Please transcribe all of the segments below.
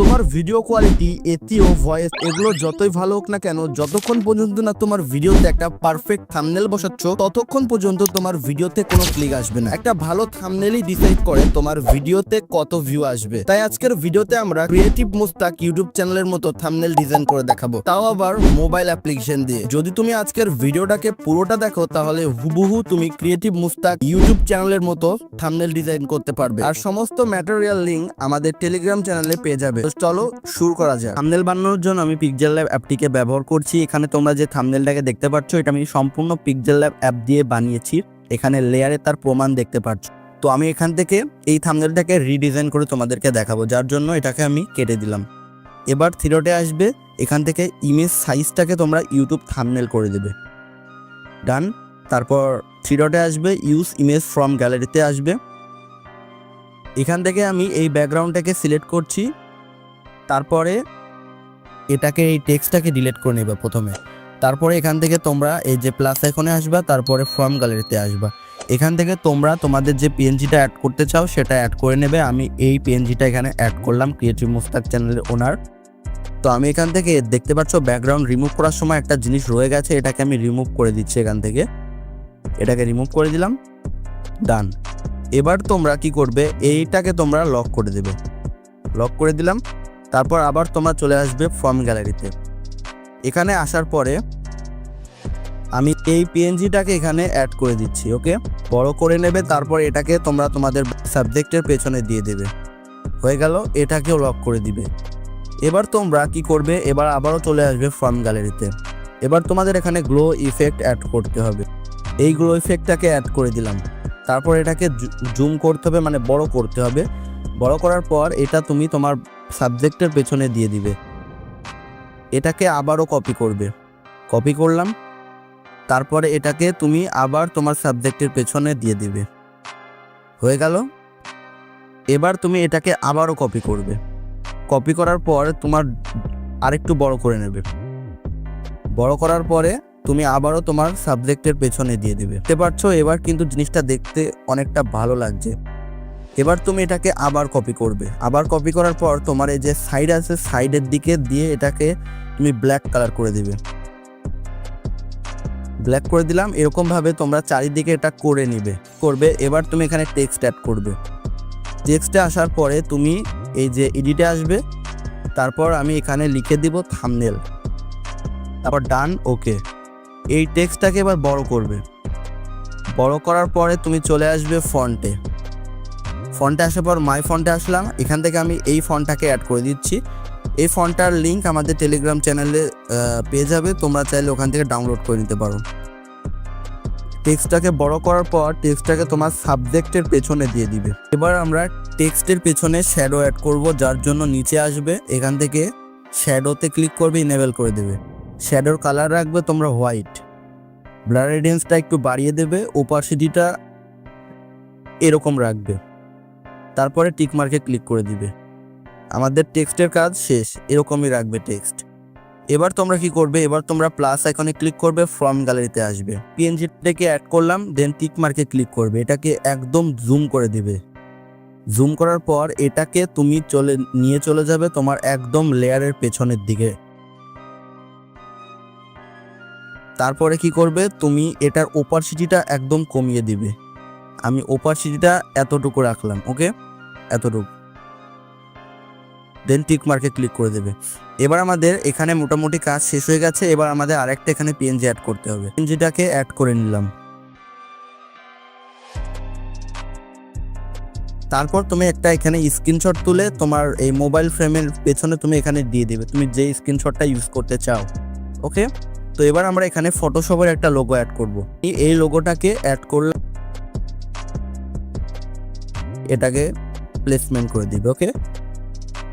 তো তোমার video quality এটিও ভয়েস এগুলো যতই ভালো হোক না কেন, যতক্ষণ পর্যন্ত না তোমার ভিডিওতে একটা পারফেক্ট থামনেল বসাচ্ছ, ততক্ষণ পর্যন্ত তোমার ভিডিওতে কোনো ক্লিক আসবে না। একটা ভালো থামনেলই ডিসাইড করে তোমার ভিডিওতে কত ভিউ আসবে। তাই আজকের ভিডিওতে আমরা ক্রিয়েটিভ মুস্তাক ইউটিউব চ্যানেলের মতো থামনেল ডিজাইন করে দেখাবো। তাও আবার মোবাইল অ্যাপ্লিকেশন দিয়ে। যদি তুমি আজকের ভিডিওটাকে পুরোটা দেখো, তাহলে হুবহু তুমি ক্রিয়েটিভ মুস্তাক ইউটিউব চ্যানেলের মতো থামনেল ডিজাইন করতে পারবে। আর সমস্ত ম্যাটেরিয়াল লিঙ্ক আমাদের টেলিগ্রাম চ্যানেলে পেয়ে যাবে। চলো শুরু করা যাক। থামনেল বানানোর জন্য আমি পিকজেল ল্যাব অ্যাপটিকে ব্যবহার করছি। এখানে তোমরা যে থামনেলটাকে দেখতে পাচ্ছ, এটা আমি সম্পূর্ণ পিকজেল ল্যাব অ্যাপ দিয়ে বানিয়েছি। এখানে লেয়ারে তার প্রমাণ দেখতে পাচ্ছ। তো আমি এখান থেকে এই থামনেলটাকে রিডিজাইন করে তোমাদেরকে দেখাবো, যার জন্য এটাকে আমি কেটে দিলাম। এবার থিরোটে আসবে, এখান থেকে ইমেজ সাইজটাকে তোমরা ইউটিউব থামনেল করে দেবে। ডান তারপর থ্রিডটে আসবে ইউজ ইমেজ ফ্রম গ্যালারিতে আসবে। এখান থেকে আমি এই ব্যাকগ্রাউন্ডটাকে সিলেক্ট করছি। তারপরে এটাকে, এই টেক্সটটাকে ডিলিট করে নেবে প্রথমে। তারপরে এখান থেকে তোমরা এই যে প্লাস এখানে আসবা, তারপরে ফর্ম গ্যালারিতে আসবা। এখান থেকে তোমরা তোমাদের যে পিএনজিটা অ্যাড করতে চাও, সেটা অ্যাড করে নেবে। আমি এই পিএনজিটা এখানে অ্যাড করলাম ক্রিয়েটিভ মুস্তাক চ্যানেলের ওনার তো আমি এখান থেকে দেখতে পাচ্ছ ব্যাকগ্রাউন্ড রিমুভ করার সময় একটা জিনিস রয়ে গেছে, এটাকে আমি রিমুভ করে দিচ্ছি এখান থেকে। এটাকে রিমুভ করে দিলাম। ডান এবার তোমরা কি করবে, এইটাকে তোমরা লক করে দেবে। লক করে দিলাম। তারপর আবার তোমরা চলে আসবে ফর্ম গ্যালারিতে এখানে আসার পরে আমি এই পিএনজিটাকে এখানে অ্যাড করে দিচ্ছি ওকে বড় করে নেবে, তারপর এটাকে তোমরা তোমাদের সাবজেক্টের পেছনে দিয়ে দেবে। হয়ে গেল, এটাকেও লক করে দিবে। এবার তোমরা কি করবে? এবার আবারও চলে আসবে ফর্ম গ্যালারিতে এবার তোমাদের এখানে গ্লো ইফেক্ট অ্যাড করতে হবে। এই গ্লো ইফেক্টটাকে অ্যাড করে দিলাম। তারপর এটাকে জুম করতে হবে মানে বড় করতে হবে। বড় করার পর এটা তুমি তোমার সাবজেক্টের পেছনে দিয়ে দিবে। এটাকে আবারও কপি করবে। কপি করলাম। তারপরে এটাকে তুমি আবার তোমার সাবজেক্টের পেছনে দিয়ে দিবে। হয়ে গেল। এবার তুমি এটাকে আবারও কপি করবে। কপি করার পর তোমার আরেকটু বড় করে নেবে। বড় করার পরে তুমি আবারও তোমার সাবজেক্টের পেছনে দিয়ে দিবে। দেখতে পাচ্ছ, এবার কিন্তু জিনিসটা দেখতে অনেকটা ভালো লাগছে। এবার তুমি এটাকে আবার কপি করবে। আবার কপি করার পর তোমার এই যে সাইড আছে সাইডের দিকে দিয়ে এটাকে তুমি ব্ল্যাক কালার করে দিবে। ব্ল্যাক করে দিলাম এরকমভাবে তোমরা চারিদিকে এটা করে নিবে। করবে, এবার তুমি এখানে টেক্সট অ্যাড করবে। টেক্সটে আসার পরে তুমি এই যে এডিটে আসবে, তারপর আমি এখানে লিখে দিব থামনেল তারপর ডান ওকে এই টেক্সটটাকে এবার বড় করবে। বড় করার পরে তুমি চলে আসবে ফন্টে ফন্টে আসার পর মাই ফন্টে আসলাম। এখান থেকে আমি এই ফন্টটাকে অ্যাড করে দিচ্ছি। এই ফন্টটার লিঙ্ক আমাদের টেলিগ্রাম চ্যানেলে পেয়ে যাবে। তোমরা চাইলে ওখান থেকে ডাউনলোড করে নিতে পারো। টেক্সটটাকে বড় করার পর টেক্সটটাকে তোমার সাবজেক্টের পেছনে দিয়ে দিবে। এবার আমরা টেক্সটের পেছনে শ্যাডো অ্যাড করব, যার জন্য নিচে আসবে। এখান থেকে শ্যাডোতে ক্লিক করবে ইনেবল করে দেবে। শ্যাডোর কালার রাখবে তোমরা হোয়াইট ব্লার রেডিয়েন্সটা একটু বাড়িয়ে দেবে। ওপাসিটিটা এরকম রাখবে। তারপরে টিক মার্কে ক্লিক করে দিবে। আমাদের টেক্সটের কাজ শেষ, এরকমই রাখবে টেক্সট। এবার তোমরা কি করবে? এবার তোমরা প্লাস আইকনে ক্লিক করবে ফ্রম গ্যালারিতে আসবে। পিএনজিটাকে অ্যাড করলাম দেন টিক মার্কে ক্লিক করবে। এটাকে একদম জুম করে দিবে। জুম করার পর এটাকে তুমি চলে, নিয়ে চলে যাবে তোমার একদম লেয়ারের পেছনের দিকে। তারপরে কি করবে? তুমি এটার ওপারসিটিটা একদম কমিয়ে দিবে। আমি ওপারসিটিটা এতটুকু রাখলাম ওকে এতটুকু। দেন টিক মার্কে ক্লিক করে দেবে। এবার আমাদের এখানে মোটামুটি কাজ শেষ হয়ে গেছে, এবার আমাদের আরেকটা এখানে পিএনজি অ্যাড করতে হবে। পিএনজিটাকে অ্যাড করে নিলাম। তারপর তুমি একটা এখানে স্ক্রিনশট তুলে তোমার এই মোবাইল ফ্রেমের পেছনে তুমি এখানে দিয়ে দিবে, তুমি যে স্ক্রিনশটটা ইউজ করতে চাও ওকে তো এবার আমরা এখানে ফটোশপের একটা লোগো অ্যাড করব। এই লোগোটাকে অ্যাড করলাম এটাকে প্লেসমেন্ট করে দিবে ওকে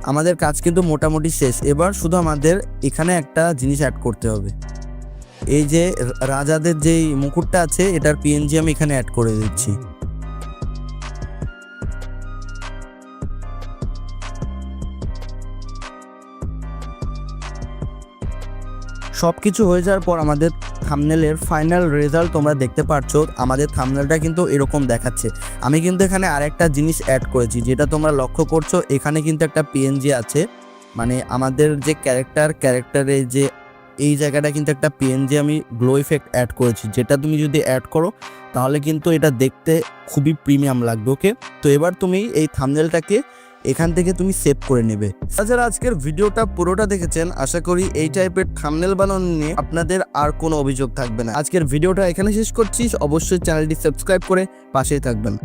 আমাদের কাজ কিন্তু মোটামুটি শেষ। এবার শুধু আমাদের এখানে একটা জিনিস অ্যাড করতে হবে। এই যে রাজাদের যেই মুকুটটা আছে, এটার পিএনজি আমি এখানে অ্যাড করে দিচ্ছি। সব কিছু হয়ে যাওয়ার পর আমাদের থামনেলের ফাইনাল রেজাল্ট তোমরা দেখতে পাচ্ছ আমাদের থামনেলটা কিন্তু এরকম দেখাচ্ছে। আমি কিন্তু এখানে আরেকটা জিনিস অ্যাড করেছি, যেটা তোমরা লক্ষ্য করছ, এখানে কিন্তু একটা পিএনজি আছে। মানে আমাদের যে ক্যারেক্টার ক্যারেক্টারে যে এই জায়গাটা কিন্তু একটা পিএনজি আমি গ্লো ইফেক্ট অ্যাড করেছি। যেটা তুমি যদি অ্যাড করো, তাহলে কিন্তু এটা দেখতে খুবই প্রিমিয়াম লাগবে ওকে তো এবার তুমি এই থামনেলটাকে এখান থেকে তুমি সেভ করে নেবে। তাছাড়া আজকের ভিডিওটা পুরোটা দেখেছেন, আশা করি এই টাইপের থামনেল বানানো নিয়ে আপনাদের আর কোনো অভিযোগ থাকবে না। আজকের ভিডিওটা এখানে শেষ করছি, অবশ্যই চ্যানেলটি সাবস্ক্রাইব করে পাশেই থাকবেন।